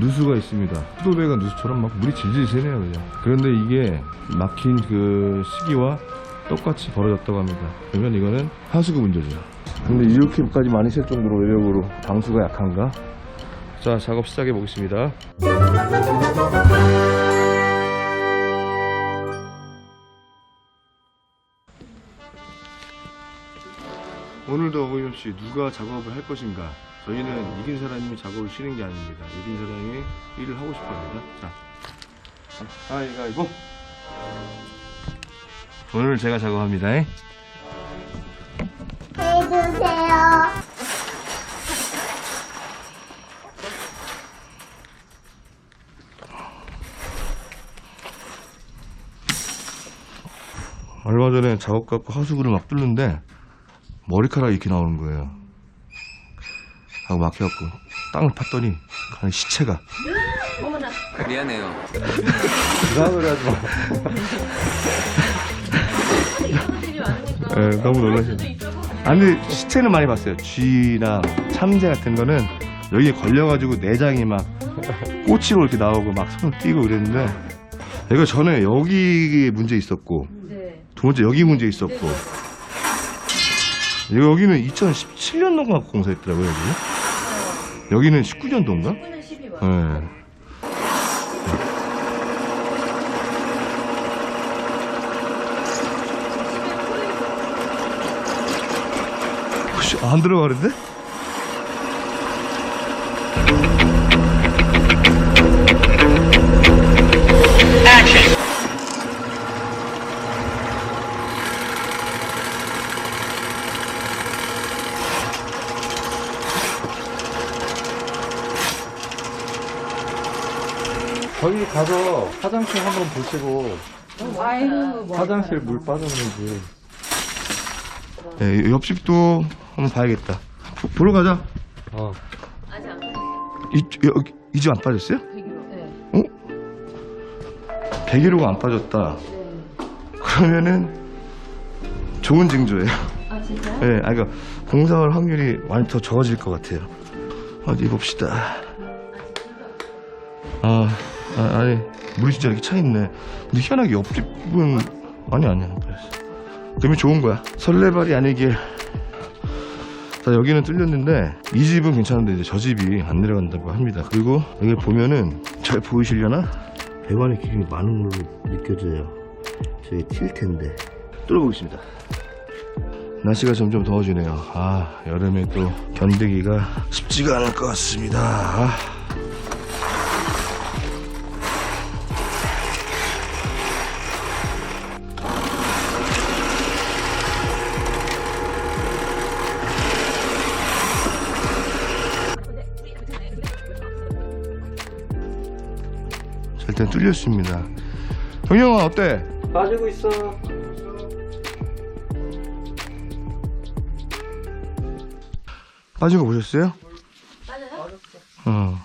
누수가 있습니다. 수도배가 누수처럼 막 물이 질질 새네요, 그냥. 그런데 이게 막힌 그 시기와 똑같이 벌어졌다고 합니다. 그러면 이거는 하수구 문제죠. 근데 이렇게까지 많이 셀 정도로 외력으로 방수가 약한가? 자, 작업 시작해 보겠습니다. 오늘도 어김없이 누가 작업을 할 것인가? 저희는 이긴 사람이 작업을 쉬는 게 아닙니다. 이긴 사람이 일을 하고 싶어 합니다. 자, 가위가위보. 오늘 제가 작업합니다. 잉? 해주세요. 얼마 전에 작업 갖고 하수구를 막 뚫는데 머리카락이 이렇게 나오는 거예요. 하고 막혀갖고 땅을 팠더니 그 시체가 미안해요. 부담을 하지 마. 네, 너무 놀라시네. 아니 시체는 많이 봤어요. 쥐나 참새 같은 거는 여기에 걸려가지고 내장이 막 꼬치로 이렇게 나오고 막 손을 띄고 그랬는데 이거 전에 여기 문제 있었고 두 번째 여기 문제 있었고 이거 여기는 2017년도인가 공사했더라고요 여기 여기는 19년도인가? 19년 12월. 네. 혹시 안 들어가는데? 가서 화장실 한번 보시고 화장실 물 빠졌는지 네, 옆집도 한번 봐야겠다. 보- 보러 가자. 어. 아직 안 이, 여기, 이 집 안 빠졌어요? 네. 배기로가 안 빠졌다. 그러면은 좋은 징조예요. 아 진짜요? 네, 아, 그러니까 공사할 확률이 많이 더 적어질 것 같아요. 어디 봅시다. 물이 진짜 이렇게 차 있네. 근데 희한하게 옆집은 아니 아니야. 그러면 좋은 거야. 설레발이 아니길. 자 여기는 뚫렸는데 이 집은 괜찮은데 이제 저 집이 안 내려간다고 합니다. 그리고 여기 보면은 잘 보이시려나? 배관의 기름이 많은 걸로 느껴져요. 저기 튈 텐데 뚫어보겠습니다. 날씨가 점점 더워지네요. 아, 여름에 또 견디기가 쉽지가 않을 것 같습니다. 아. 일단 뚫렸습니다. 정영아 어때? 빠지고 있어 빠진 거 보셨어요? 어.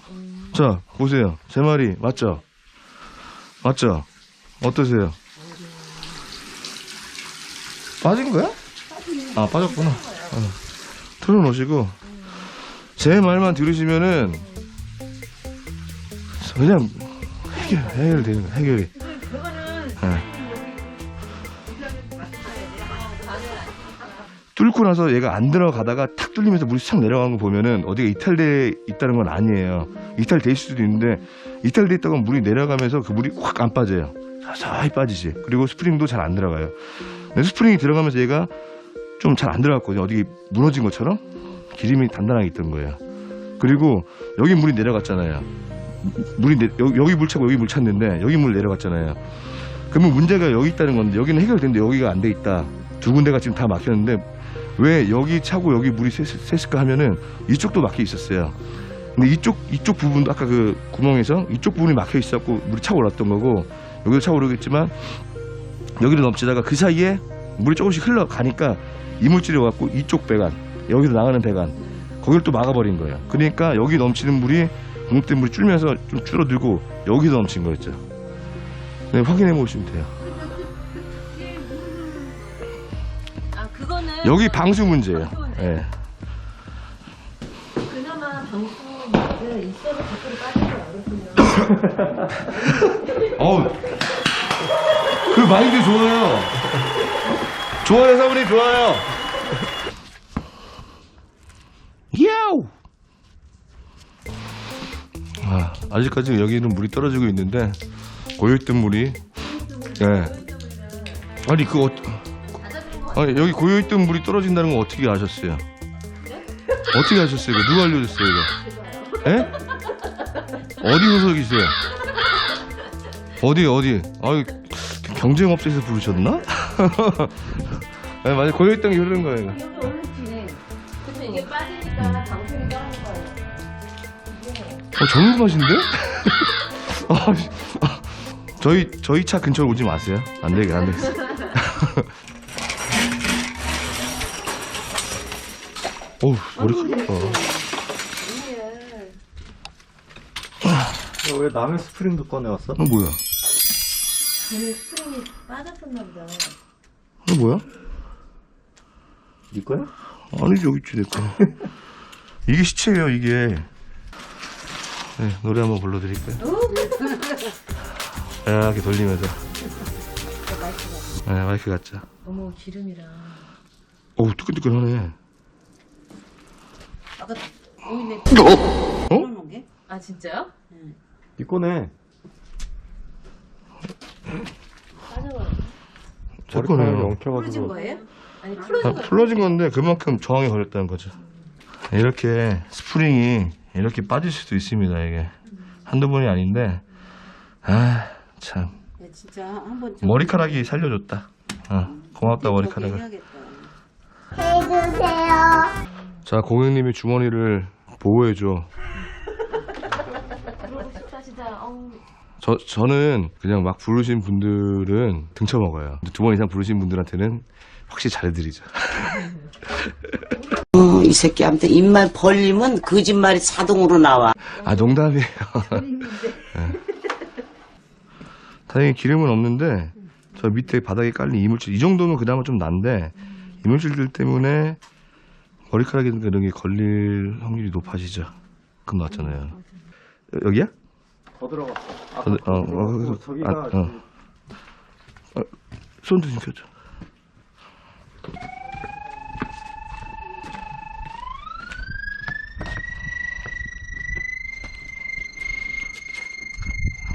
자, 보세요. 제 말이 맞죠? 맞죠? 어떠세요? 빠진 거야? 아, 빠졌구나. 어. 틀어놓으시고, 제 말만 들으시면은, 그냥 해결, 해결되는 거야, 해결이. 예. 뚫고 나서 얘가 안 들어가다가 탁 뚫리면서 물이 싹 내려간 거 보면은 어디가 이탈돼 있다는 건 아니에요. 이탈돼 있을 수도 있는데 이탈돼 있다가 물이 내려가면서 그 물이 확 안 빠져요. 서서히 빠지지. 그리고 스프링도 잘 안 들어가요. 근데 스프링이 들어가면서 얘가 좀 잘 안 들어갔거든요. 어디 무너진 것처럼 기름이 단단하게 있던 거예요. 그리고 여기 물이 내려갔잖아요. 물이 내, 여기, 물 차고 여기 물 찼는데 여기 물 내려갔잖아요. 그러면 문제가 여기 있다는 건데 여기는 해결됐는데 여기가 안 돼 있다. 두 군데가 지금 다 막혔는데 왜 여기 차고 여기 물이 샜- 샜을까 하면은 이쪽도 막혀 있었어요. 근데 이쪽 이쪽 부분도 아까 그 구멍에서 이쪽 부분이 막혀 있었고 물이 차고 올랐던 거고 여기도 차고 오르겠지만 여기로 넘치다가 그 사이에 물이 조금씩 흘러가니까 이물질이 와갖고 이쪽 배관 여기로 나가는 배관 거기를 또 막아버린 거예요. 그러니까 여기 넘치는 물이 공급된 물이 줄면서 좀 줄어들고 여기도 넘친 거였죠. 네, 확인해 보시면 돼요. 아 그거는 여기 방수 문제예요. 예. 그나마 방수 있어도 밖으로 빠지지 않을 어우, 그 마인드 좋아요. 좋아요, 사모님, 좋아요. 아, 아직까지 여기는 물이 떨어지고 있는데, 고여있던 물이, 예. 아니, 그, 어, 아니, 여기 고여있던 물이 떨어진다는 건 어떻게 아셨어요? 어떻게 아셨어요? 이거 누가 알려줬어요, 이거? 예? 어디 소속이세요? 어디, 어디? 아유, 경쟁업체에서 부르셨나? 네, 맞아요. 고여있던 게 흐르는 거예요. 어, 정말 맛인데? 아, 씨. 아, 저희, 저희 차 근처로 오지 마세요. 안 되겠, 안 되겠어. 어우, 머리카락. 어. 왜 라면 스프링도 꺼내왔어? 어, 뭐야? 걔는 스프링이 빠졌었나 보다. 어, 뭐야? 네 거야? 아니지, 여기 있지, 내 거. 이게 시체예요, 이게. 네, 노래 한번 불러드릴까요? 이렇게 돌리면서. 네, 마이크 갖자. 너무 기름이라. 어우, 뜨끈뜨끈하네. 아까 오이네. 어? 아 진짜요? 네 거네. 빠져버려. 제 머리카락이. 풀어진 엉켜가지고. 거예요? 아니 아, 풀어진 거. 풀어진 건데 그만큼 저항이 걸렸다는 거죠. 이렇게 스프링이 이렇게 빠질 수도 있습니다. 이게 한두 번이 아닌데 아참 야, 진짜 한번 좀 머리카락이 살려줬다. 어, 고맙다 머리카락을. 해야겠다. 자 고객님이 주머니를 보호해줘. 저 저는 그냥 막 부르신 분들은 등쳐 먹어요. 두 번 이상 부르신 분들한테는 확실히 잘해드리죠. 어, 이 새끼한테 입만 벌리면 거짓말이 자동으로 나와. 아 농담이에요. 네. 다행히 기름은 없는데 저 밑에 바닥에 깔린 이물질 이 정도면 그나마 좀 난데 이물질들 때문에 머리카락이 이런 게 걸릴 확률이 높아지죠. 금 나왔잖아요. 여- 여기야? 더 들어갔어. 아, 어, 어, 어, 어, 저기가 아, 어. 어, 손도 좀 켜줘.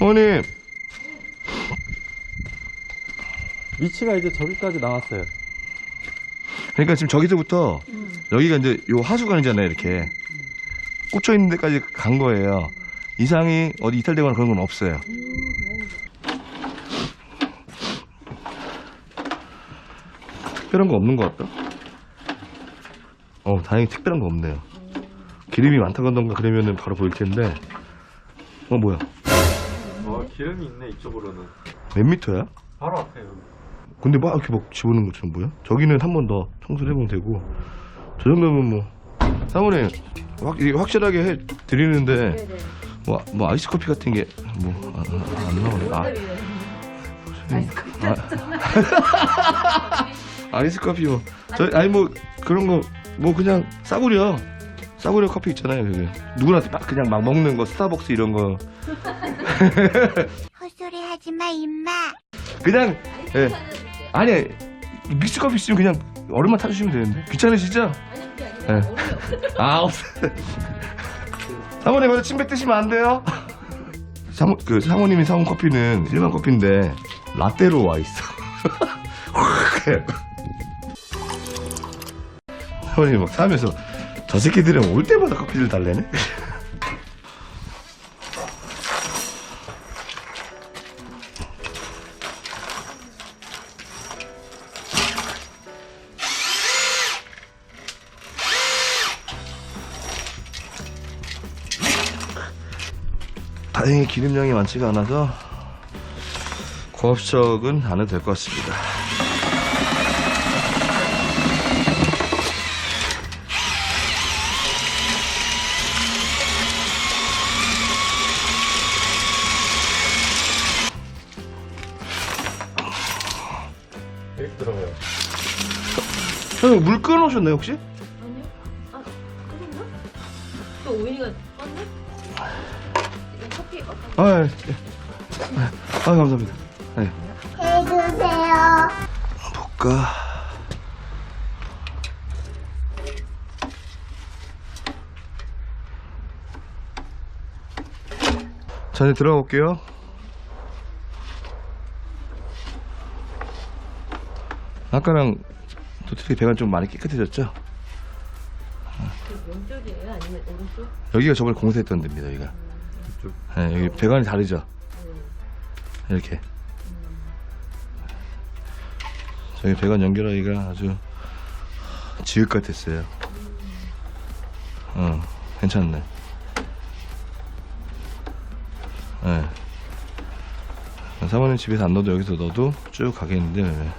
어머님 위치가 이제 저기까지 나왔어요. 그러니까 지금 저기서부터 여기가 이제 요 하수관이잖아요 이렇게. 꽂혀 있는 데까지 간 거예요. 이상이 어디 이탈되거나 그런 건 없어요. 특별한 거 없는 것 같다. 어 다행히 특별한 거 없네요. 기름이 많다던가 그러면은 바로 보일 텐데. 어 뭐야? 어, 기름이 있네, 이쪽으로는. 몇 미터야? 바로 앞에 여기. 근데 막 이렇게 막 집어넣는 것처럼 뭐야? 저기는 한 번 더 청소를 해보면 되고 저 정도면 뭐 사모님 확, 이게 확실하게 해 드리는데 뭐, 뭐 아이스 커피 같은 게 뭐 안 나오네 아, 아, 아이스 커피 뭐 저, 아니 뭐 그런 거 뭐 그냥 싸구려 싸구려 커피 있잖아요 그게 누구나 막 그냥 막 먹는 거 스타벅스 이런 거 헛소리 하지 마, 임마. 그냥 예. 아니 믹스 커피 있으면 그냥 얼음만 타주시면 되는데 귀찮으시죠? 아니 그게 아니라 네. 얼음이 없어. 아 없어. 사모님 오늘 침 뱉으시면 안 돼요. 사모 그 사모님이 사온 커피는 일반 커피인데 라떼로 와 있어. 사모님 막 사면서 저 새끼들은 올 때마다 커피를 달래네. 다행히 기름량이 많지가 않아서 고압식은 안 해도 될 것 같습니다. 형님 물 끓여놓으셨나요 혹시? 아니요. 아 끓였나? 또 오이가 껐네? 이거 커피 아, 예. 아, 감사합니다. 네. 해주세요. 볼까? 자, 이제 들어가 볼게요. 아까랑 도트리 배가 좀 많이 깨끗해졌죠? 왼쪽이에요? 아니면 오른쪽? 여기가 저번에 공사했던 데입니다, 여기가. 이쪽. 네, 여기 배관이 다르죠? 이렇게. 저기 배관 연결하기가 아주 지읒 같았어요. 어, 괜찮네. 네. 사모님 집에서 안 넣어도 여기서 넣어도 쭉 가겠는데, 네.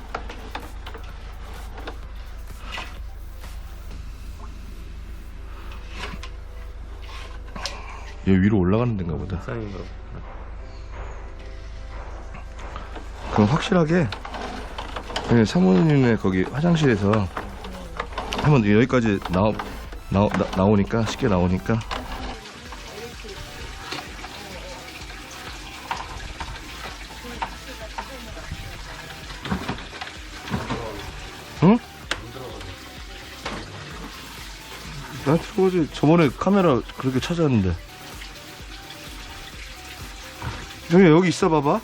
얘 위로 올라가는 데인가 보다. 옥상인가 보다. 그럼 확실하게 그냥 사모님네 거기 화장실에서 한번 여기까지 나오, 나오, 나, 나오니까 쉽게 나오니까 응? 나 들어가지 저번에 카메라 그렇게 찾았는데 형이 여기 있어 봐봐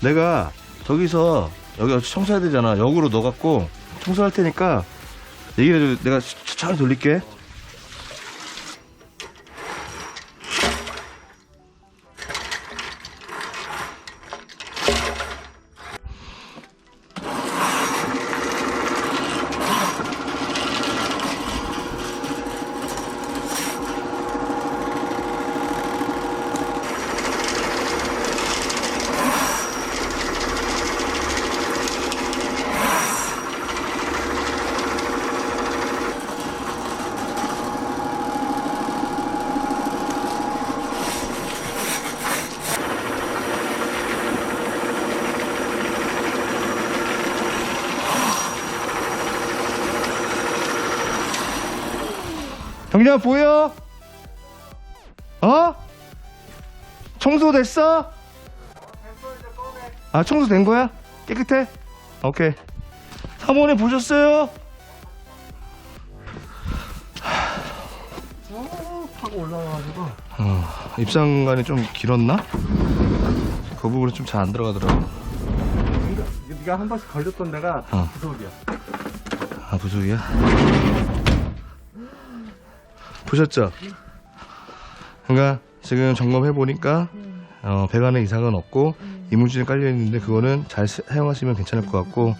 내가 저기서 여기 청소해야 되잖아. 역으로 넣어갖고 청소할 테니까 얘기를 해줘. 내가 천천히 돌릴게. 경장 보여? 어? 청소 됐어? 아 청소 된 거야? 깨끗해? 오케이. 사모님 보셨어요? 타고 올라와가지고. 어, 입상관이 좀 길었나? 그 부분이 좀 잘 안 들어가더라고. 네가, 네가 한 번씩 걸렸던 데가 어. 구석이야. 아 부속이야? 보셨죠? 그러니까 지금 점검해 보니까 어, 배관에 이상은 없고 이물질이 깔려 있는데 그거는 잘 사- 사용하시면 괜찮을 것 같고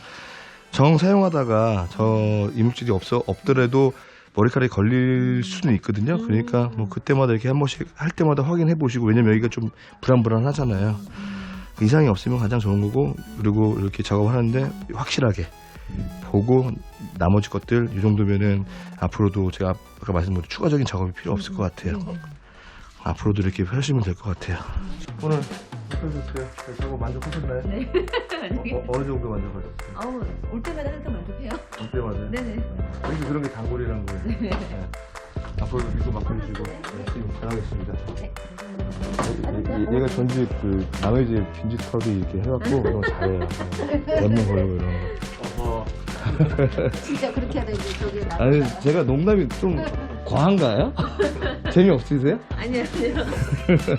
정 사용하다가 저 이물질이 없어 없더라도 머리카락이 걸릴 수는 있거든요. 그러니까 뭐 그때마다 이렇게 한 번씩 할 때마다 확인해 보시고 왜냐면 여기가 좀 불안불안하잖아요. 이상이 없으면 가장 좋은 거고 그리고 이렇게 작업하는데 확실하게 보고 나머지 것들 이 정도면은 앞으로도 제가 아까 말씀드린 추가적인 작업이 필요 없을 것 같아요. 앞으로도 이렇게 하시면 될 것 같아요. 오늘 어떠셨어요? 작업 만족하셨나요? 네. 어, 어느 정도 만족하셨어요? 아우, 올 때마다 항상 만족해요. 어때 맞아요? 네네. 여기 그런 게 단골이라는 거예요. 네. 앞으로도 믿고 맡겨주시고 열심히 잘하겠습니다. 얘- 얘- 얘가 전집 그 남의 집 빈집 털이 이렇게 해갖고 너무 잘해요. 연명 걸고 이런 거. 어허. 진짜 그렇게 하다 이제 저기 나. 아니 제가 농담이 좀 과한가요? 재미없으세요? 아니요, 아니요.